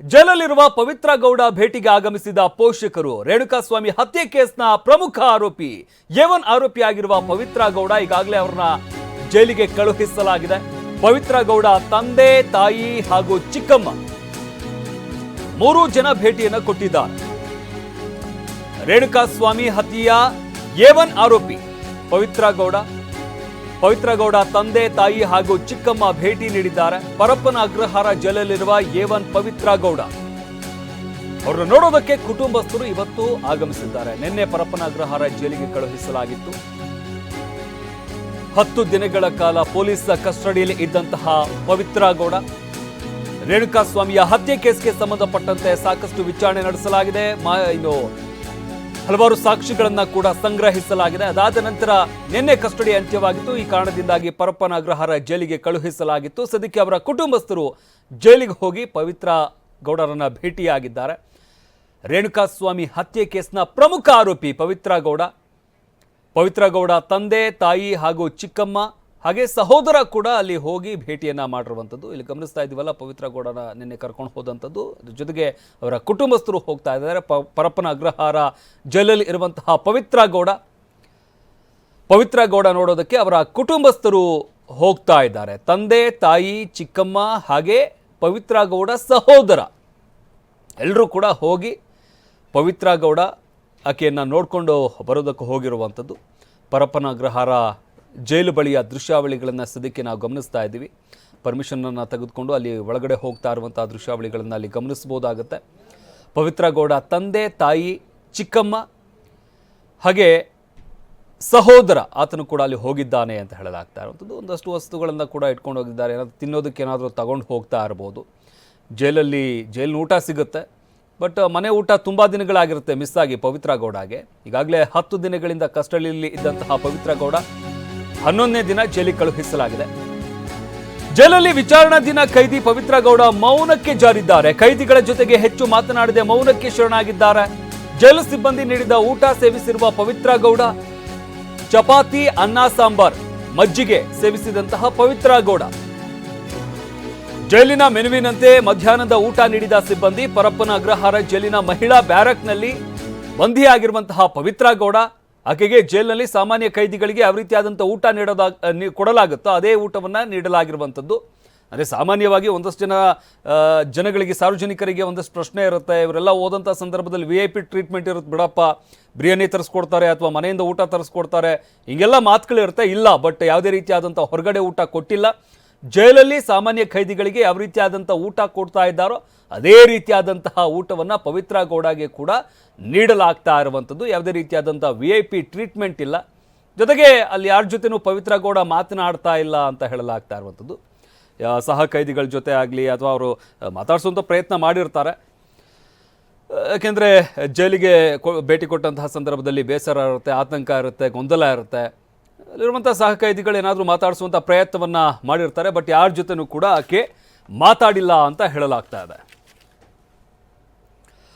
ಜೈಲಲ್ಲಿರುವ ಪವಿತ್ರ ಗೌಡ ಭೇಟಿಗೆ ಆಗಮಿಸಿದ ಪೋಷಕರು ರೇಣುಕಾಸ್ವಾಮಿ ಹತ್ಯೆ ಕೇಸ್ನ ಪ್ರಮುಖ ಆರೋಪಿ ಏವನ್ ಆರೋಪಿಯಾಗಿರುವ ಪವಿತ್ರ ಗೌಡ ಈಗಾಗಲೇ ಅವರನ್ನ ಜೈಲಿಗೆ ಕಳುಹಿಸಲಾಗಿದೆ. ಪವಿತ್ರ ಗೌಡ ತಂದೆ, ತಾಯಿ ಹಾಗೂ ಚಿಕ್ಕಮ್ಮ ಮೂರು ಜನ ಭೇಟಿಯನ್ನು ಕೊಟ್ಟಿದ್ದಾರೆ. ರೇಣುಕಾಸ್ವಾಮಿ ಹತ್ಯೆಯ ಏವನ್ ಆರೋಪಿ ಪವಿತ್ರ ಗೌಡ ಪವಿತ್ರ ಗೌಡ ತಂದೆ, ತಾಯಿ ಹಾಗೂ ಚಿಕ್ಕಮ್ಮ ಭೇಟಿ ನೀಡಿದ್ದಾರೆ. ಪರಪ್ಪನ ಅಗ್ರಹಾರ ಜೈಲಲ್ಲಿರುವ ಏವನ್ ಪವಿತ್ರ ಗೌಡ ಅವರನ್ನು ನೋಡೋದಕ್ಕೆ ಕುಟುಂಬಸ್ಥರು ಇವತ್ತು ಆಗಮಿಸಿದ್ದಾರೆ. ನಿನ್ನೆ ಪರಪ್ಪನ ಅಗ್ರಹಾರ ಜೈಲಿಗೆ ಕಳುಹಿಸಲಾಗಿತ್ತು. ಹತ್ತು ದಿನಗಳ ಕಾಲ ಪೊಲೀಸ್ ಕಸ್ಟಡಿಯಲ್ಲಿ ಇದ್ದಂತಹ ಪವಿತ್ರ ಗೌಡ ರೇಣುಕಾಸ್ವಾಮಿಯ ಹತ್ಯೆ ಕೇಸ್ಗೆ ಸಂಬಂಧಪಟ್ಟಂತೆ ಸಾಕಷ್ಟು ವಿಚಾರಣೆ ನಡೆಸಲಾಗಿದೆ. ಇನ್ನು ಹಲವಾರು ಸಾಕ್ಷಿಗಳನ್ನ ಕೂಡ ಸಂಗ್ರಹಿಸಲಾಗಿದೆ. ಅದಾದ ನಂತರ ನಿನ್ನೆ ಕಸ್ಟಡಿ ಅಂತ್ಯವಾಗಿತ್ತು. ಈ ಕಾರಣದಿಂದಾಗಿ ಪರಪ್ಪನ ಅಗ್ರಹಾರ ಜೈಲಿಗೆ ಕಳುಹಿಸಲಾಗಿತ್ತು. ಸದ್ಯಕ್ಕೆ ಅವರ ಕುಟುಂಬಸ್ಥರು ಜೈಲಿಗೆ ಹೋಗಿ ಪವಿತ್ರ ಗೌಡರನ್ನ ಭೇಟಿಯಾಗಿದ್ದಾರೆ. ರೇಣುಕಾಸ್ವಾಮಿ ಹತ್ಯೆ ಕೇಸ್ನ ಪ್ರಮುಖ ಆರೋಪಿ ಪವಿತ್ರ ಗೌಡ. ಪವಿತ್ರ ಗೌಡ ತಂದೆ, ತಾಯಿ ಹಾಗೂ ಚಿಕ್ಕಮ್ಮ ಹಾಗೆ ಸಹೋದರ ಕೂಡ ಅಲ್ಲಿ ಹೋಗಿ ಭೇಟಿಯನ್ನು ಮಾಡಿರುವಂಥದ್ದು. ಇಲ್ಲಿ ಗಮನಿಸ್ತಾ ಇದ್ದೀವಲ್ಲ, ಪವಿತ್ರ ಗೌಡನ ನಿನ್ನೆ ಕರ್ಕೊಂಡು ಹೋದಂಥದ್ದು. ಜೊತೆಗೆ ಅವರ ಕುಟುಂಬಸ್ಥರು ಹೋಗ್ತಾ ಇದ್ದಾರೆ. ಪ, ಪರಪ್ಪನ ಅಗ್ರಹಾರ ಜೈಲಲ್ಲಿ ಇರುವಂತಹ ಪವಿತ್ರ ಗೌಡ. ಪವಿತ್ರ ಗೌಡ ನೋಡೋದಕ್ಕೆ ಅವರ ಕುಟುಂಬಸ್ಥರು ಹೋಗ್ತಾ ಇದ್ದಾರೆ. ತಂದೆ, ತಾಯಿ, ಚಿಕ್ಕಮ್ಮ ಹಾಗೆ ಪವಿತ್ರ ಗೌಡ ಸಹೋದರ. ಎಲ್ಲರೂ ಕೂಡ ಹೋಗಿ ಪವಿತ್ರ ಗೌಡ ಆಕೆಯನ್ನು ನೋಡಿಕೊಂಡು ಬರೋದಕ್ಕೆ ಹೋಗಿರುವಂಥದ್ದು. ಪರಪ್ಪನ ಅಗ್ರಹಾರ ಜೈಲು ಬಳಿಯ ದೃಶ್ಯಾವಳಿಗಳನ್ನು ಸದ್ಯಕ್ಕೆ ನಾವು ಗಮನಿಸ್ತಾ ಇದ್ದೀವಿ. ಪರ್ಮಿಷನನ್ನು ತೆಗೆದುಕೊಂಡು ಅಲ್ಲಿ ಒಳಗಡೆ ಹೋಗ್ತಾ ಇರುವಂಥ ದೃಶ್ಯಾವಳಿಗಳನ್ನು ಅಲ್ಲಿ ಗಮನಿಸ್ಬೋದಾಗುತ್ತೆ ಪವಿತ್ರ ಗೌಡ ತಂದೆ, ತಾಯಿ, ಚಿಕ್ಕಮ್ಮ, ಹಾಗೆ ಸಹೋದರ ಆತನು ಕೂಡ ಅಲ್ಲಿ ಹೋಗಿದ್ದಾನೆ ಅಂತ ಹೇಳಲಾಗ್ತಾ ಇರುವಂಥದ್ದು. ಒಂದಷ್ಟು ವಸ್ತುಗಳನ್ನು ಕೂಡ ಇಟ್ಕೊಂಡು ಹೋಗಿದ್ದಾರೆ. ಏನಾದರೂ ತಿನ್ನೋದಕ್ಕೆ ಏನಾದರೂ ತಗೊಂಡು ಹೋಗ್ತಾ ಇರ್ಬೋದು. ಜೈಲಲ್ಲಿ ಜೈಲಿನ ಊಟ ಸಿಗುತ್ತೆ. ಬಟ್ ಮನೆ ಊಟ ತುಂಬ ದಿನಗಳಾಗಿರುತ್ತೆ ಮಿಸ್ ಆಗಿ ಪವಿತ್ರ ಗೌಡಗೆ. ಈಗಾಗಲೇ ಹತ್ತು ದಿನಗಳಿಂದ ಕಸ್ಟಡಿಯಲ್ಲಿ ಇದ್ದಂತಹ ಪವಿತ್ರ ಗೌಡ ಹನ್ನೊಂದನೇ ದಿನ ಜೈಲಿಗೆ ಕಳುಹಿಸಲಾಗಿದೆ. ಜೈಲಲ್ಲಿ ವಿಚಾರಣಾ ದಿನ ಕೈದಿ ಪವಿತ್ರ ಗೌಡ ಮೌನಕ್ಕೆ ಜಾರಿದ್ದಾರೆ. ಕೈದಿಗಳ ಜೊತೆಗೆ ಹೆಚ್ಚು ಮಾತನಾಡದೆ ಮೌನಕ್ಕೆ ಶರಣಾಗಿದ್ದಾರೆ. ಜೈಲು ಸಿಬ್ಬಂದಿ ನೀಡಿದ ಊಟ ಸೇವಿಸಿರುವ ಪವಿತ್ರ ಗೌಡ, ಚಪಾತಿ, ಅನ್ನ, ಸಾಂಬಾರ್ ಮಜ್ಜಿಗೆ ಸೇವಿಸಿದಂತಹ ಪವಿತ್ರ ಗೌಡ. ಜೈಲಿನ ಮೆನುವಿನಂತೆ ಮಧ್ಯಾಹ್ನದ ಊಟ ನೀಡಿದ ಸಿಬ್ಬಂದಿ ಪರಪ್ಪನ ಅಗ್ರಹಾರ ಜೈಲಿನ ಮಹಿಳಾ ಬ್ಯಾರಕ್ನಲ್ಲಿ ಬಂಧಿಯಾಗಿರುವಂತಹ ಪವಿತ್ರ ಗೌಡ ಆಕೆಗೆ ಜೈಲಿನಲ್ಲಿ ಸಾಮಾನ್ಯ ಕೈದಿಗಳಿಗೆ ಯಾವ ರೀತಿಯಾದಂಥ ಊಟ ನೀಡೋದಾ ನೀ- ಕೊಡಲಾಗುತ್ತೋ ಅದೇ ಊಟವನ್ನು ನೀಡಲಾಗಿರುವಂಥದ್ದು. ಅಂದರೆ ಸಾಮಾನ್ಯವಾಗಿ ಒಂದಷ್ಟು ಜನ ಜನಗಳಿಗೆ, ಸಾರ್ವಜನಿಕರಿಗೆ ಒಂದಷ್ಟು ಪ್ರಶ್ನೆ ಇರುತ್ತೆ. ಇವರೆಲ್ಲ ಹೋದಂಥ ಸಂದರ್ಭದಲ್ಲಿ ವಿ ಐ ಪಿ ಟ್ರೀಟ್ಮೆಂಟ್ ಇರುತ್ತೆ ಬಿಡಪ್ಪ. ಬಿರಿಯಾನಿ ತರಿಸ್ಕೊಡ್ತಾರೆ ಅಥವಾ ಮನೆಯಿಂದ ಊಟ ತರಿಸ್ಕೊಡ್ತಾರೆ. ಹಿಂಗೆಲ್ಲ ಮಾತುಗಳಿರುತ್ತೆ ಇಲ್ಲ ಬಟ್ ಯಾವುದೇ ರೀತಿಯಾದಂಥ ಹೊರಗಡೆ ಊಟ ಕೊಟ್ಟಿಲ್ಲ. ಜೈಲಲ್ಲಿ ಸಾಮಾನ್ಯ ಖೈದಿಗಳಿಗೆ ಯಾವ ರೀತಿಯಾದಂಥ ಊಟ ಕೊಡ್ತಾ ಇದ್ದಾರೋ, ಅದೇ ರೀತಿಯಾದಂತಹ ಊಟವನ್ನು ಪವಿತ್ರ ಗೌಡಗೆ ಕೂಡ ನೀಡಲಾಗ್ತಾ ಇರುವಂಥದ್ದು. ಯಾವುದೇ ರೀತಿಯಾದಂಥ ವಿ ಐ ಪಿ ಟ್ರೀಟ್ಮೆಂಟ್ ಇಲ್ಲ. ಜೊತೆಗೆ ಅಲ್ಲಿ ಯಾರ ಜೊತೆನೂ ಪವಿತ್ರ ಗೌಡ ಮಾತನಾಡ್ತಾ ಇಲ್ಲ ಅಂತ ಹೇಳಲಾಗ್ತಾ ಇರುವಂಥದ್ದು. ಸಹ ಖೈದಿಗಳ ಜೊತೆ ಆಗಲಿ ಅಥವಾ ಅವರು ಮಾತಾಡಿಸುವಂಥ ಪ್ರಯತ್ನ ಮಾಡಿರ್ತಾರೆ. ಯಾಕೆಂದರೆ ಜೈಲಿಗೆ ಭೇಟಿ ಕೊಟ್ಟಂತಹ ಸಂದರ್ಭದಲ್ಲಿ ಬೇಸರ ಇರುತ್ತೆ, ಆತಂಕ ಇರುತ್ತೆ, ಗೊಂದಲ ಇರುತ್ತೆ. ಅಲ್ಲಿರುವಂಥ ಸಹಕೈದಿಗಳು ಏನಾದರೂ ಮಾತಾಡಿಸುವಂಥ ಪ್ರಯತ್ನವನ್ನು ಮಾಡಿರ್ತಾರೆ, ಬಟ್ ಯಾರ ಜೊತೆನೂ ಕೂಡ ಆಕೆ ಮಾತಾಡಿಲ್ಲ ಅಂತ ಹೇಳಲಾಗ್ತಾ ಇದೆ.